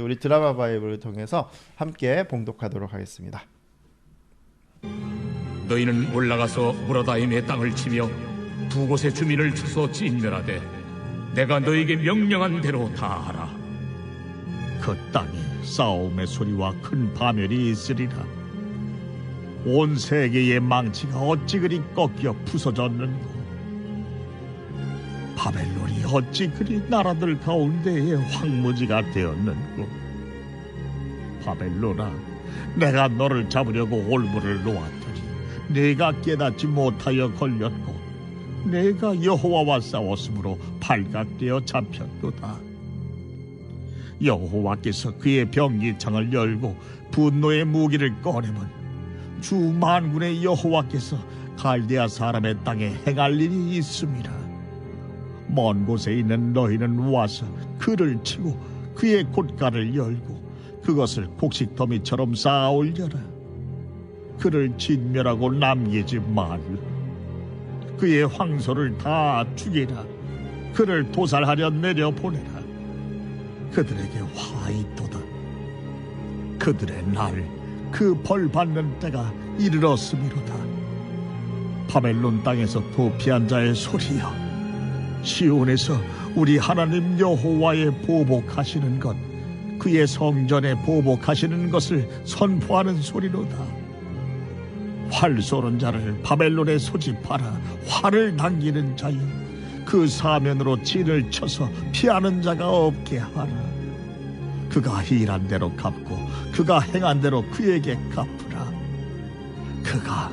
우리 드라마 바이블을 통해서 함께 봉독하도록 하겠습니다. 너희는 올라가서 무라다임의 땅을 치며 두 곳의 주민을 쳐서 진멸하되 내가 너에게 명령한 대로 다 하라. 그 땅에 싸움의 소리와 큰 파멸이 있으리라. 온 세계의 망치가 어찌 그리 꺾여 부서졌는고. 바벨론이 어찌 그리 나라들 가운데에 황무지가 되었는고. 바벨론아, 내가 너를 잡으려고 올무를 놓았더니 내가 깨닫지 못하여 걸렸고 내가 여호와와 싸웠으므로 발각되어 잡혔도다. 여호와께서 그의 병기창을 열고 분노의 무기를 꺼내면 주 만군의 여호와께서 갈대아 사람의 땅에 행할 일이 있습니다. 먼 곳에 있는 너희는 와서 그를 치고 그의 곶가를 열고 그것을 곡식더미처럼 쌓아 올려라. 그를 진멸하고 남기지 말라. 그의 황소를 다 죽이라. 그를 도살하려 내려보내라. 그들에게 화 있도다. 그들의 날, 그 벌 받는 때가 이르렀음이로다. 바벨론 땅에서 도피한 자의 소리여. 시온에서 우리 하나님 여호와의 보복하시는 것, 그의 성전에 보복하시는 것을 선포하는 소리로다. 활 쏘는 자를 바벨론에 소집하라. 활을 당기는 자여. 그 사면으로 진을 쳐서 피하는 자가 없게 하라. 그가 일한 대로 갚고 그가 행한 대로 그에게 갚으라. 그가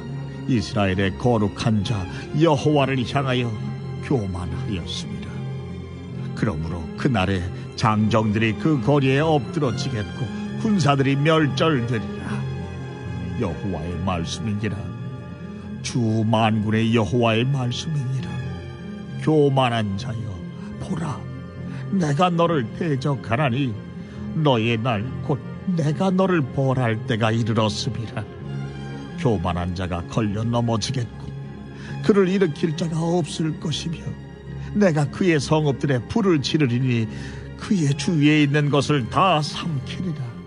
이스라엘의 거룩한 자 여호와를 향하여 교만하였습니다. 그러므로 그날에 장정들이 그 거리에 엎드러지겠고 군사들이 멸절되리라. 여호와의 말씀이니라. 주 만군의 여호와의 말씀이니라. 교만한 자여 보라 내가 너를 대적하나니 너의 날 곧 내가 너를 벌할 때가 이르렀음이라 교만한 자가 걸려 넘어지겠고 그를 일으킬 자가 없을 것이며 내가 그의 성읍들에 불을 지르리니 그의 주위에 있는 것을 다 삼키리라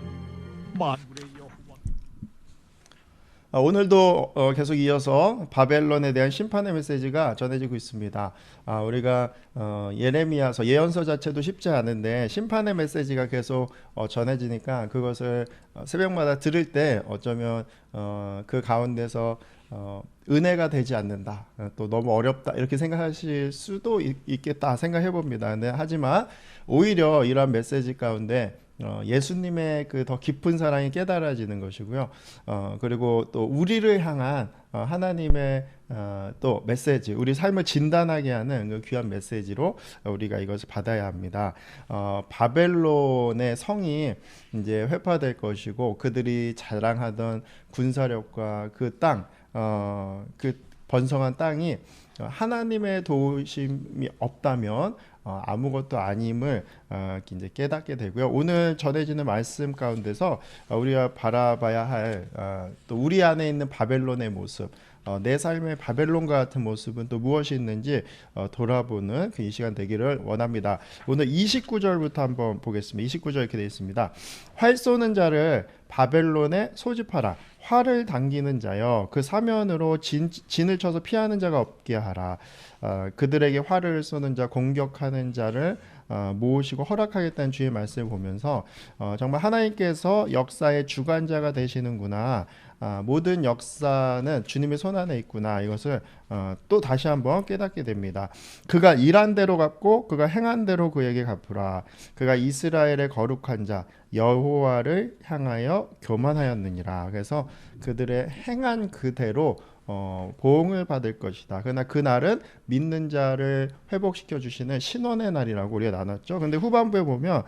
아, 오늘도 어, 계속 이어서 바벨론에 대한 심판의 메시지가 전해지고 있습니다. 아, 우리가 어, 예레미야서 예언서 자체도 쉽지 않은데 심판의 메시지가 계속 어, 전해지니까 그것을 어, 새벽마다 들을 때 어쩌면 어, 그 가운데서 어, 은혜가 되지 않는다. 어, 또 너무 어렵다. 이렇게 생각하실 수도 있, 있겠다 생각해 봅니다. 근데 하지만 오히려 이러한 메시지 가운데 어, 예수님의 그 더 깊은 사랑이 깨달아지는 것이고요. 어, 그리고 또 우리를 향한 어, 하나님의 어, 또 메시지, 우리 삶을 진단하게 하는 그 귀한 메시지로 우리가 이것을 받아야 합니다. 어, 바벨론의 성이 이제 회파될 것이고 그들이 자랑하던 군사력과 그 땅, 어, 그 번성한 땅이 하나님의 도우심이 없다면 어, 아무것도 아님을 어, 이제 깨닫게 되고요. 오늘 전해지는 말씀 가운데서 어, 우리가 바라봐야 할 어, 또 우리 안에 있는 바벨론의 모습, 어, 내 삶의 바벨론과 같은 모습은 또 무엇이 있는지 어, 돌아보는 그 이 시간 되기를 원합니다. 오늘 29절부터 한번 보겠습니다. 29절 이렇게 되어 있습니다. 활 쏘는 자를 바벨론에 소집하라. 활을 당기는 자여 그 사면으로 진, 진을 쳐서 피하는 자가 없게 하라. 어, 그들에게 활을 쏘는 자 공격하는 자를 어, 모으시고 허락하겠다는 주의 말씀을 보면서 어, 정말 하나님께서 역사의 주관자가 되시는구나. 아, 모든 역사는 주님의 손 안에 있구나. 이것을 어, 또 다시 한번 깨닫게 됩니다. 그가 일한 대로 갚고 그가 행한 대로 그에게 갚으라. 그가 이스라엘의 거룩한 자 여호와를 향하여 교만하였느니라. 그래서 그들의 행한 그대로 어, 보응을 받을 것이다. 그러나 그날은 믿는 자를 회복시켜 주시는 신원의 날이라고 우리가 나눴죠. 근데 후반부에 보면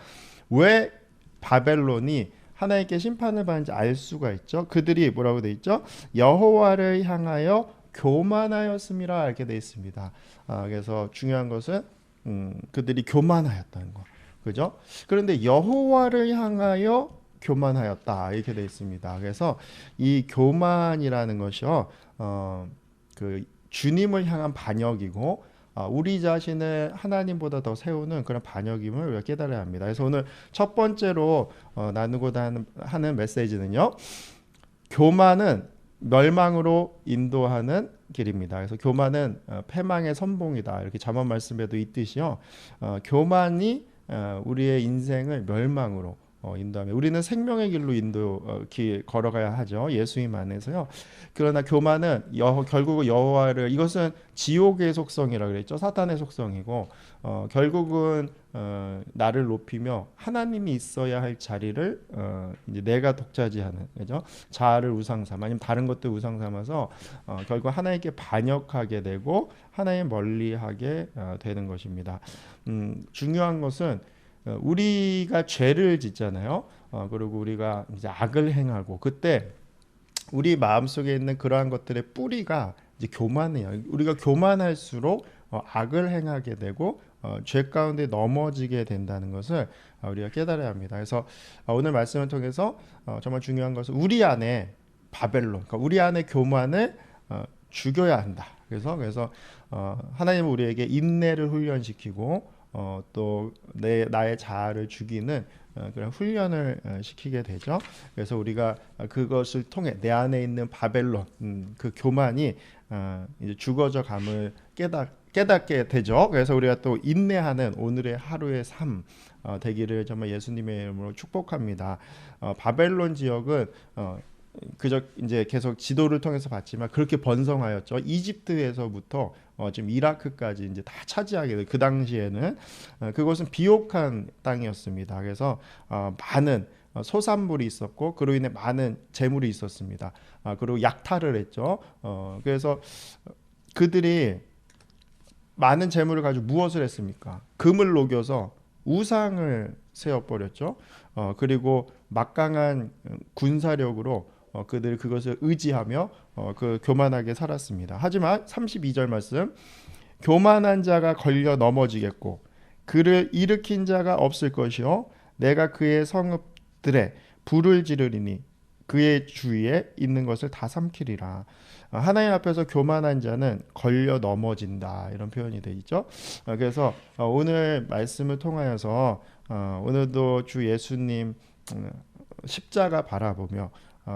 왜 바벨론이 하나님께 심판을 받는지 알 수가 있죠. 그들이 뭐라고 돼 있죠? 여호와를 향하여 교만하였음이라 이렇게 돼 있습니다. 아, 그래서 중요한 것은 음, 그들이 교만하였다는 거, 그죠? 그런데 여호와를 향하여 교만하였다 이렇게 돼 있습니다. 그래서 이 교만이라는 것이요, 어, 그 주님을 향한 반역이고 아, 우리 자신을 하나님보다 더 세우는 그런 반역임을 우리가 깨달아야 합니다. 그래서 오늘 첫 번째로 어, 나누고자 하는, 메시지는요. 교만은 멸망으로 인도하는 길입니다. 그래서 교만은 어, 패망의 선봉이다. 이렇게 잠언 말씀에도 있듯이요. 어, 교만이 어, 우리의 인생을 멸망으로 어, 인도하며 우리는 생명의 길로 인도 어, 길 걸어가야 하죠. 예수님 안에서요. 그러나 교만은 여, 결국 여호와를 이것은 지옥의 속성이라 그랬죠. 사탄의 속성이고 어, 결국은 어, 나를 높이며 하나님이 있어야 할 자리를 어, 이제 내가 독차지하는 그죠? 자아를 우상 삼아 아니면 다른 것들 우상 삼아서 어, 결국 하나님께 반역하게 되고 하나님 멀리하게 어, 되는 것입니다. 음, 중요한 것은 어, 우리가 죄를 짓잖아요. 어, 그리고 우리가 이제 악을 행하고 그때 우리 마음속에 있는 그러한 것들의 뿌리가 이제 교만해요. 우리가 교만할수록 어, 악을 행하게 되고 어, 죄 가운데 넘어지게 된다는 것을 어, 우리가 깨달아야 합니다. 그래서 어, 오늘 말씀을 통해서 어, 정말 중요한 것은 우리 안에 바벨론, 그러니까 우리 안에 교만을 어, 죽여야 한다. 그래서 그래서 어, 하나님은 우리에게 인내를 훈련시키고 어, 또 내 나의 자아를 죽이는 어, 그런 훈련을 어, 시키게 되죠. 그래서 우리가 어, 그것을 통해 내 안에 있는 바벨론 음, 그 교만이 어, 이제 죽어져 감을 깨닫 깨닫게 되죠. 그래서 우리가 또 인내하는 오늘의 하루의 삶 어, 되기를 정말 예수님의 이름으로 축복합니다. 어, 바벨론 지역은 어, 그저 이제 계속 지도를 통해서 봤지만 그렇게 번성하였죠. 이집트에서부터 어, 지금 이라크까지 이제 다 차지하게 돼. 그 당시에는 어, 그것은 비옥한 땅이었습니다. 그래서 어, 많은 어, 소산물이 있었고 그로 인해 많은 재물이 있었습니다. 아, 그리고 약탈을 했죠. 어, 그래서 그들이 많은 재물을 가지고 무엇을 했습니까? 금을 녹여서 우상을 세워 버렸죠. 어, 그리고 막강한 군사력으로 어, 그들 그것을 의지하며 어, 그 교만하게 살았습니다. 하지만 32절 말씀 교만한 자가 걸려 넘어지겠고 그를 일으킨 자가 없을 것이요 내가 그의 성읍들에 불을 지르리니 그의 주위에 있는 것을 다 삼키리라. 어, 하나님 앞에서 교만한 자는 걸려 넘어진다 이런 표현이 되어 있죠. 어, 그래서 어, 오늘 말씀을 통하여서 어, 오늘도 주 예수님 음, 십자가 바라보며 어,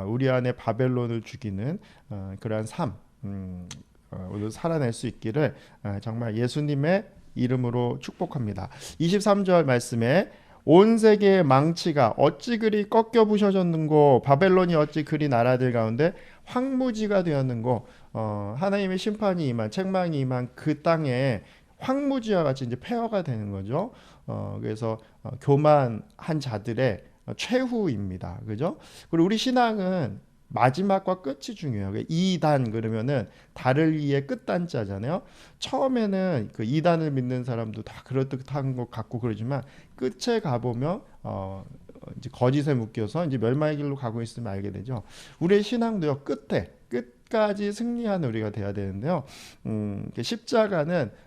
우리 안에 바벨론을 죽이는 어, 그러한 삶 음, 어, 오늘 살아낼 수 있기를 어, 정말 예수님의 이름으로 축복합니다. 23절 말씀에 온 세계의 망치가 어찌 그리 꺾여 부셔졌는고 바벨론이 어찌 그리 나라들 가운데 황무지가 되었는고 어, 하나님의 심판이 임한 책망이 임한 그 땅에 황무지와 같이 이제 폐허가 되는 거죠. 어, 그래서 어, 교만한 자들의 최후입니다. 그죠? 그리고 우리 신앙은 마지막과 끝이 중요해요. 2단 그러면은 달을 위해 끝단자잖아요. 처음에는 그 2단을 믿는 사람도 다 그럴듯한 것 같고 그러지만 끝에 가보면 어 이제 거짓에 묶여서 이제 멸망의 길로 가고 있으면 알게 되죠. 우리의 신앙도요 끝에 끝까지 승리하는 우리가 돼야 되는데요. 음, 그 십자가는 어,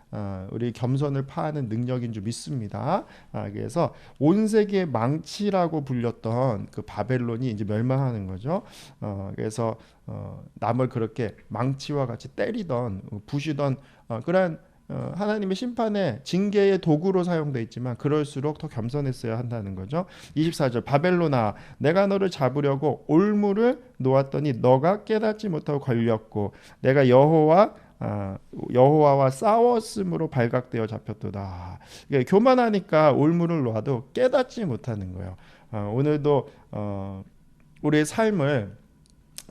우리 겸손을 파하는 능력인 줄 믿습니다. 아, 그래서 온 세계의 망치라고 불렸던 그 바벨론이 이제 멸망하는 거죠. 어, 그래서 어, 남을 그렇게 망치와 같이 때리던 부시던 어, 그런 어, 하나님의 심판의 징계의 도구로 사용돼 있지만 그럴수록 더 겸손했어야 한다는 거죠. 24절 바벨로나 내가 너를 잡으려고 올무를 놓았더니 너가 깨닫지 못하고 걸렸고 내가 여호와 아, 여호와와 싸웠으므로 발각되어 잡혔도다. 이게 교만하니까 올무를 놓아도 깨닫지 못하는 거예요. 어, 오늘도 어, 우리의 삶을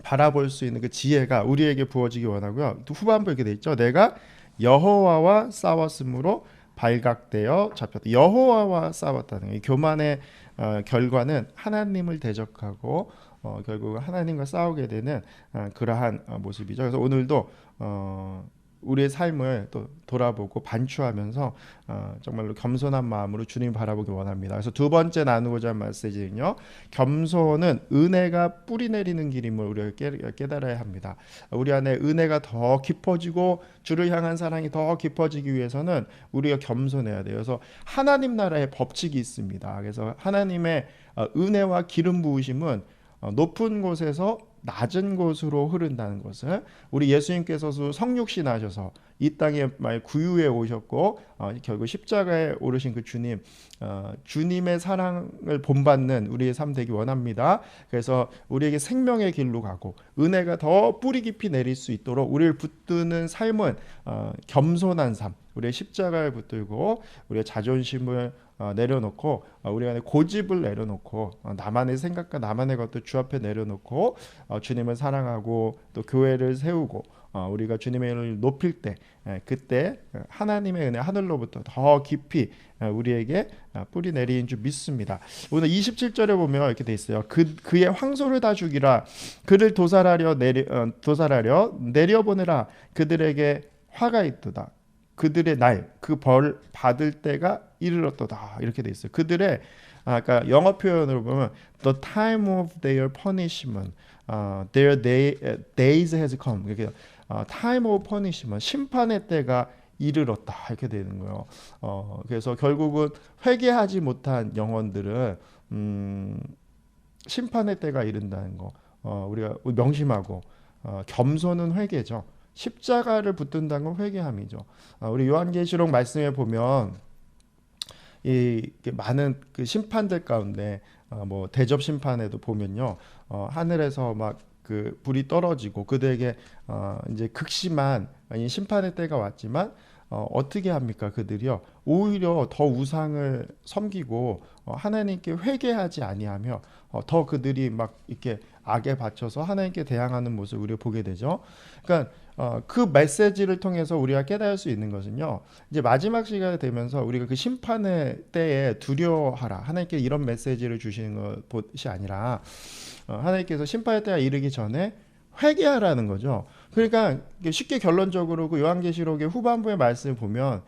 바라볼 수 있는 그 지혜가 우리에게 부어지기 원하고요. 또 후반부 이렇게 돼 있죠. 내가 여호와와 싸웠으므로 발각되어 잡혔다. 여호와와 싸웠다는. 이 교만의 어, 결과는 하나님을 대적하고 어, 결국 하나님과 싸우게 되는 어, 그러한 어, 모습이죠. 그래서 오늘도 어, 우리의 삶을 또 돌아보고 반추하면서 어, 정말로 겸손한 마음으로 주님 바라보기 원합니다. 그래서 두 번째 나누고자 한 메시지는요. 겸손은 은혜가 뿌리 내리는 길임을 우리가 깨, 깨달아야 합니다. 우리 안에 은혜가 더 깊어지고 주를 향한 사랑이 더 깊어지기 위해서는 우리가 겸손해야 돼요. 그래서 하나님 나라의 법칙이 있습니다. 그래서 하나님의 어, 은혜와 기름 부으심은 어, 높은 곳에서 낮은 곳으로 흐른다는 것을 우리 예수님께서도 성육신하셔서 이 땅에 말 구유에 오셨고 어, 결국 십자가에 오르신 그 주님 어, 주님의 사랑을 본받는 우리의 삶 되기 원합니다. 그래서 우리에게 생명의 길로 가고 은혜가 더 뿌리 깊이 내릴 수 있도록 우리를 붙드는 삶은 어, 겸손한 삶, 우리의 십자가를 붙들고 우리의 자존심을 어, 내려놓고 어, 우리 안에 고집을 내려놓고 어, 나만의 생각과 나만의 것들 주 앞에 내려놓고 어, 주님을 사랑하고 또 교회를 세우고 어, 우리가 주님의 이름을 높일 때 에, 그때 어, 하나님의 은혜 하늘로부터 더 깊이 어, 우리에게 어, 뿌리 내리는 줄 믿습니다. 오늘 27절에 보면 이렇게 돼 있어요. 그 그의 황소를 다 죽이라 그를 도살하려 어, 도살하려 내려보내라 그들에게 화가 있도다. 그들의 날 그 벌 받을 때가 이르렀도다 이렇게 돼 있어요. 그들의 아까 영어 표현으로 보면 the time of their punishment, 어, their day, days has come 이렇게 어, time of punishment 심판의 때가 이르렀다 이렇게 되는 거예요. 어, 그래서 결국은 회개하지 못한 영혼들은 음, 심판의 때가 이른다는 거 어, 우리가 명심하고 어, 겸손은 회개죠. 십자가를 붙든다는 건 회개함이죠. 어, 우리 요한계시록 말씀에 보면 이 많은 그 심판들 가운데 어, 뭐 대접 심판에도 보면요. 어, 하늘에서 막 그 불이 떨어지고 그들에게 어, 이제 극심한 이 심판의 때가 왔지만 어, 어떻게 합니까 그들이요 오히려 더 우상을 섬기고 어, 하나님께 회개하지 아니하며 어, 더 그들이 막 이렇게 악에 바쳐서 하나님께 대항하는 모습을 우리가 보게 되죠. 그러니까 어, 그 메시지를 통해서 우리가 깨달을 수 있는 것은요. 이제 마지막 시간이 되면서 우리가 그 심판의 때에 두려워하라. 하나님께 이런 메시지를 주시는 것이 아니라 어, 하나님께서 심판의 때가 이르기 전에 회개하라는 거죠. 그러니까 쉽게 결론적으로 그 요한계시록의 후반부의 말씀을 보면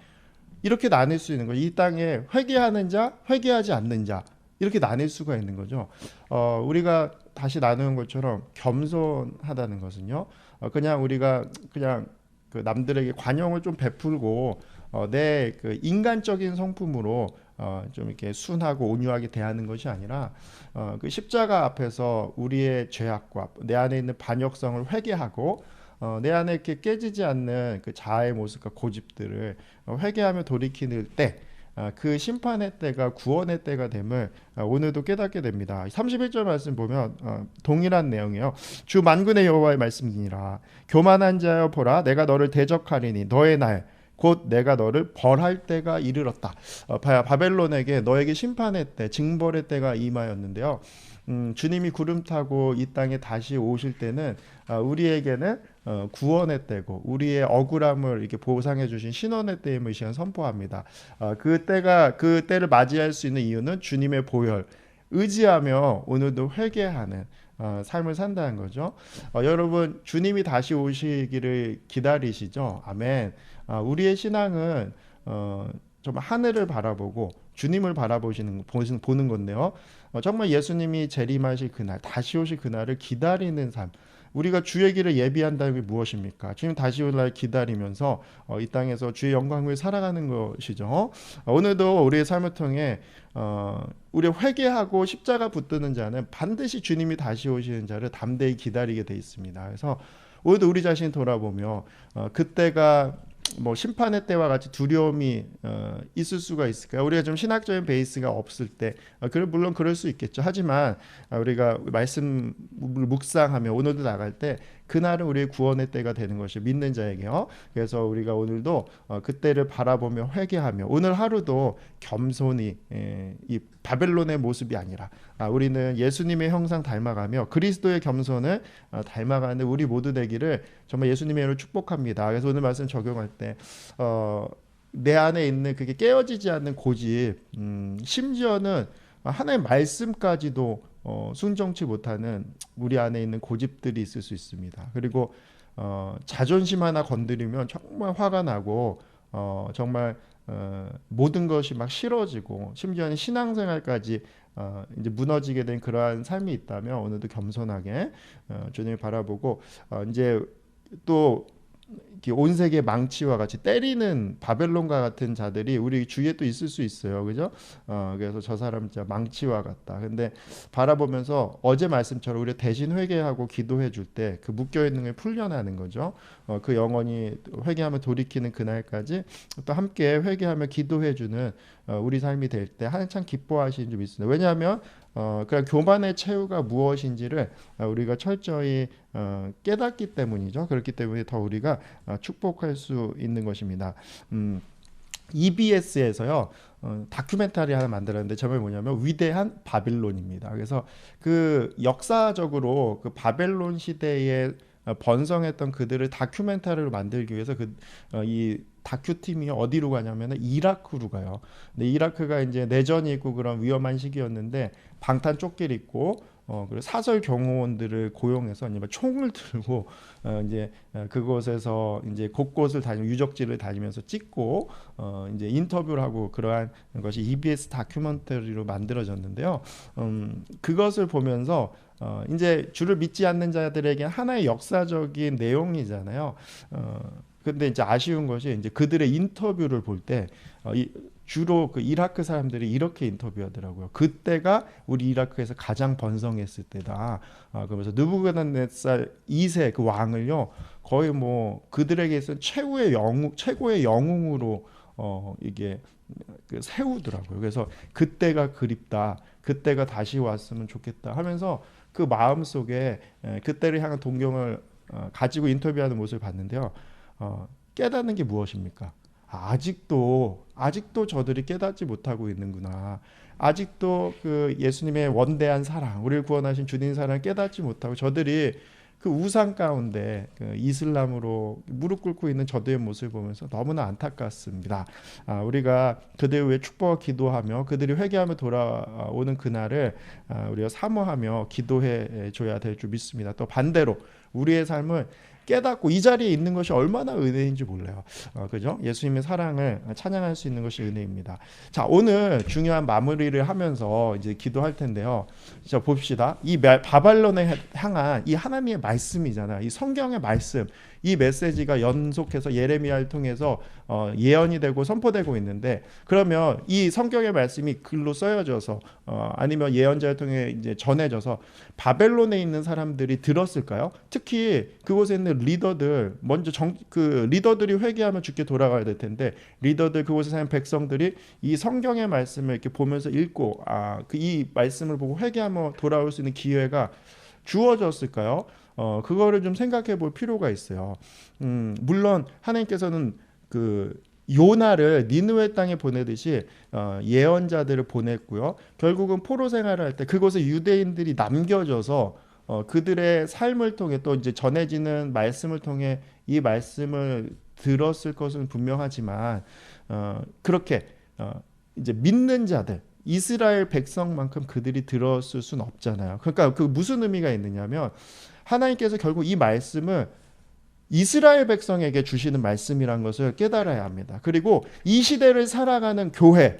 이렇게 나눌 수 있는 거죠. 이 땅에 회개하는 자, 회개하지 않는 자 이렇게 나뉠 수가 있는 거죠. 어, 우리가 다시 나누는 것처럼 겸손하다는 것은요. 어, 그냥 우리가 그냥 그 남들에게 관용을 좀 베풀고 어, 내그 인간적인 성품으로 어, 좀 이렇게 순하고 온유하게 대하는 것이 아니라 어, 그 십자가 앞에서 우리의 죄악과 내 안에 있는 반역성을 회개하고 어, 내 안에 이렇게 깨지지 않는 그 자아의 모습과 고집들을 어, 회개하며 돌이키는 때, 아, 그 심판의 때가 구원의 때가 됨을 아, 오늘도 깨닫게 됩니다. 31절 말씀 보면 어, 동일한 내용이에요. 주 만군의 여호와의 말씀이니라. 교만한 자여 보라, 내가 너를 대적하리니 너의 날. 곧 내가 너를 벌할 때가 이르렀다. 어, 바- 바벨론에게 너에게 심판의 때, 징벌의 때가 임하였는데요. 음, 주님이 구름 타고 이 땅에 다시 오실 때는 아, 우리에게는 어, 구원의 때고 우리의 억울함을 이렇게 보상해 주신 신원의 때임을 이 시간 선포합니다. 아, 그 때가 그 때를 맞이할 수 있는 이유는 주님의 보혈 의지하며 오늘도 회개하는 어, 삶을 산다는 거죠. 어, 여러분 주님이 다시 오시기를 기다리시죠. 아멘. 아, 우리의 신앙은 어, 정말 하늘을 바라보고 주님을 바라보시는 보시는 보는 건데요. 어, 정말 예수님이 재림하실 그날 다시 오실 그날을 기다리는 삶. 우리가 주의 길을 예비한다는 게 무엇입니까? 주님 다시 올 날 기다리면서 어, 이 땅에서 주의 영광을 살아가는 것이죠. 어, 오늘도 우리의 삶을 통해 어, 우리 회개하고 십자가 붙드는 자는 반드시 주님이 다시 오시는 자를 담대히 기다리게 돼 있습니다. 그래서 오늘도 우리 자신 돌아보며 어, 그때가 뭐 심판의 때와 같이 두려움이 어, 있을 수가 있을까요? 우리가 좀 신학적인 베이스가 없을 때, 어, 그 물론 그럴 수 있겠죠. 하지만 어, 우리가 말씀을 묵상하며 오늘도 나갈 때 그날은 우리의 구원의 때가 되는 것이 믿는 자에게요. 그래서 우리가 오늘도 어, 그때를 바라보며 회개하며 오늘 하루도 겸손히 예, 이 바벨론의 모습이 아니라 아, 우리는 예수님의 형상 닮아가며 그리스도의 겸손을 어, 닮아가는 우리 모두 되기를 정말 예수님의 이름으로 축복합니다. 그래서 오늘 말씀 적용할 때 어, 내 안에 있는 그게 깨어지지 않는 고집, 음, 심지어는 하나의 말씀까지도 어, 순종치 못하는 우리 안에 있는 고집들이 있을 수 있습니다. 그리고 어, 자존심 하나 건드리면 정말 화가 나고 어, 정말 어, 모든 것이 막 싫어지고 심지어는 신앙생활까지 어, 이제 무너지게 된 그러한 삶이 있다면 오늘도 겸손하게 어, 주님을 바라보고 어, 이제 또 온 세계 망치와 같이 때리는 바벨론과 같은 자들이 우리 주위에 또 있을 수 있어요. 그죠? 어, 그래서 저 사람 진짜 망치와 같다. 근데 바라보면서 어제 말씀처럼 우리 대신 회개하고 기도해 줄 때 그 묶여 있는 게 풀려나는 거죠. 어, 그 영혼이 회개하며 돌이키는 그날까지 또 함께 회개하며 기도해 주는 어, 우리 삶이 될 때 한참 기뻐하시는 줄 믿습니다. 왜냐하면 어, 그냥 교만의 최후가 무엇인지를 어, 우리가 철저히 어, 깨닫기 때문이죠. 그렇기 때문에 더 우리가 어, 축복할 수 있는 것입니다. 음, EBS에서요 어, 다큐멘터리 하나 만들었는데 제목이 뭐냐면 위대한 바빌론입니다. 그래서 그 역사적으로 그 바벨론 시대에 어, 번성했던 그들을 다큐멘터리로 만들기 위해서 그 이 다큐 팀이 어디로 가냐면은 이라크로 가요. 근데 이라크가 이제 내전이 있고 그런 위험한 시기였는데 방탄 조끼를 입고 어 그리고 사설 경호원들을 고용해서 이제 막 총을 들고 어 이제 어, 그곳에서 이제 곳곳을 다니고 유적지를 다니면서 찍고 어 이제 인터뷰를 하고 그러한 것이 EBS 다큐멘터리로 만들어졌는데요. 음 그것을 보면서 어 이제 주를 믿지 않는 자들에게 하나의 역사적인 내용이잖아요. 어 근데 이제 아쉬운 것이 이제 그들의 인터뷰를 볼때 어, 이, 주로 그 이라크 사람들이 이렇게 인터뷰하더라고요. 그때가 우리 이라크에서 가장 번성했을 때다. 아, 그러면서 느부갓네살 2세 그 왕을요 거의 뭐 그들에게 있어 최고의 영웅 최고의 영웅으로 어 이게 그 세우더라고요. 그래서 그때가 그립다. 그때가 다시 왔으면 좋겠다 하면서 그 마음 속에 에, 그때를 향한 동경을 어, 가지고 인터뷰하는 모습을 봤는데요. 어, 깨닫는 게 무엇입니까? 아직도 아직도 저들이 깨닫지 못하고 있는구나. 아직도 그 예수님의 원대한 사랑, 우리를 구원하신 주님 사랑을 깨닫지 못하고 저들이 그 우상 가운데 그 이슬람으로 무릎 꿇고 있는 저들의 모습을 보면서 너무나 안타깝습니다. 아, 우리가 그들 위해 축복과 기도하며 그들이 회개하며 돌아오는 그날을 아, 우리가 사모하며 기도해 줘야 될 줄 믿습니다. 또 반대로 우리의 삶을 깨닫고 이 자리에 있는 것이 얼마나 은혜인지 몰라요. 어, 그죠? 예수님의 사랑을 찬양할 수 있는 것이 은혜입니다. 자, 오늘 중요한 마무리를 하면서 이제 기도할 텐데요. 자, 봅시다. 이 마- 바발론에 향한 이 하나님의 말씀이잖아요. 이 성경의 말씀. 이 메시지가 연속해서 예레미야를 통해서 어, 예언이 되고 선포되고 있는데 그러면 이 성경의 말씀이 글로 쓰여져서 어, 아니면 예언자를 통해 이제 전해져서 바벨론에 있는 사람들이 들었을까요? 특히 그곳에 있는 리더들 먼저 정, 그 리더들이 회개하면 죽게 돌아가야 될 텐데 리더들 그곳에 사는 백성들이 이 성경의 말씀을 이렇게 보면서 읽고 아그 이 말씀을 보고 회개하며 돌아올 수 있는 기회가 주어졌을까요? 어 그거를 좀 생각해 볼 필요가 있어요. 음 물론 하나님께서는 그 요나를 니느웨 땅에 보내듯이 어, 예언자들을 보냈고요. 결국은 포로 생활을 할 때 그곳에 유대인들이 남겨져서 어, 그들의 삶을 통해 또 이제 전해지는 말씀을 통해 이 말씀을 들었을 것은 분명하지만 어, 그렇게 어, 이제 믿는 자들 이스라엘 백성만큼 그들이 들었을 수는 없잖아요. 그러니까 그 무슨 의미가 있느냐면 하나님께서 결국 이 말씀을 이스라엘 백성에게 주시는 말씀이란 것을 깨달아야 합니다. 그리고 이 시대를 살아가는 교회,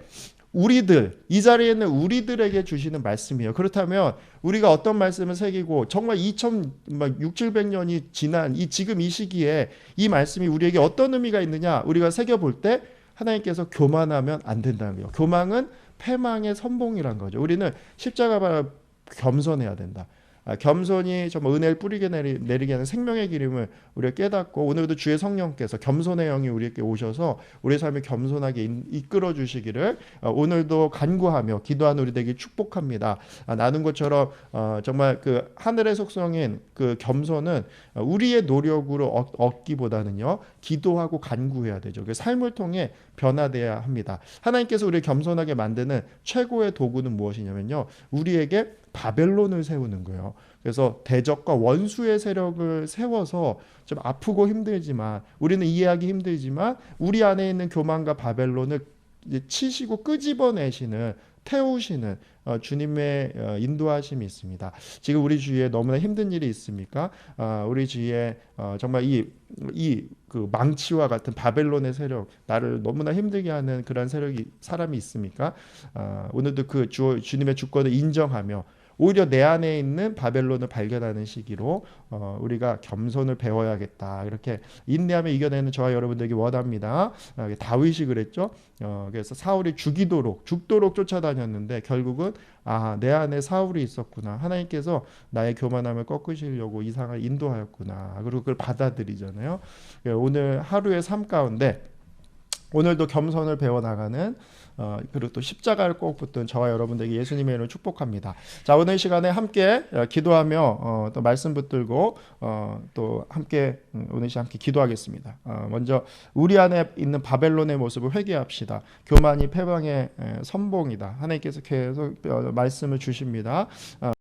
우리들, 이 자리에 있는 우리들에게 주시는 말씀이에요. 그렇다면 우리가 어떤 말씀을 새기고 정말 2000, 막 6, 700년이 지난 이 지금 이 시기에 이 말씀이 우리에게 어떤 의미가 있느냐 우리가 새겨볼 때 하나님께서 교만하면 안 된다는 거예요. 교만은 패망의 선봉이란 거죠. 우리는 십자가 겸손해야 된다. 아, 겸손이 정말 은혜를 뿌리게 내리, 내리게 하는 생명의 기름을 우리가 깨닫고 오늘도 주의 성령께서 겸손의 영이 우리에게 오셔서 우리의 삶을 겸손하게 인- 이끌어 주시기를 어, 오늘도 간구하며 기도하는 우리 되기 축복합니다. 아, 나눈 것처럼 어, 정말 그 하늘의 속성인 그 겸손은 어, 우리의 노력으로 얻, 얻기보다는요 기도하고 간구해야 되죠. 그 삶을 통해 변화돼야 합니다. 하나님께서 우리를 겸손하게 만드는 최고의 도구는 무엇이냐면요 우리에게 바벨론을 세우는 거예요. 그래서 대적과 원수의 세력을 세워서 좀 아프고 힘들지만 우리는 이해하기 힘들지만 우리 안에 있는 교만과 바벨론을 치시고 끄집어내시는 태우시는 어, 주님의 어, 인도하심이 있습니다. 지금 우리 주위에 너무나 힘든 일이 있습니까? 어, 우리 주위에 어, 정말 이 이 그 망치와 같은 바벨론의 세력 나를 너무나 힘들게 하는 그런 세력이 사람이 있습니까? 어, 오늘도 그 주, 주님의 주권을 인정하며 오히려 내 안에 있는 바벨론을 발견하는 시기로 어, 우리가 겸손을 배워야겠다. 이렇게 인내하며 이겨내는 저와 여러분들에게 원합니다. 아, 다윗이 그랬죠. 어, 그래서 사울이 죽이도록 죽도록 쫓아다녔는데 결국은 아, 내 안에 사울이 있었구나. 하나님께서 나의 교만함을 꺾으시려고 이상을 인도하였구나. 그리고 그걸 받아들이잖아요. 예, 오늘 하루의 삶 가운데 오늘도 겸손을 배워 나가는 어, 그리고 또 십자가를 꼭 붙든 저와 여러분들에게 예수님의 이름을 축복합니다. 자 오늘 시간에 함께 어, 기도하며 어, 또 말씀 붙들고 어, 또 함께 음, 오늘 시간 함께 기도하겠습니다. 어, 먼저 우리 안에 있는 바벨론의 모습을 회개합시다. 교만이 패방의 에, 선봉이다. 하나님께서 계속 어, 말씀을 주십니다. 어,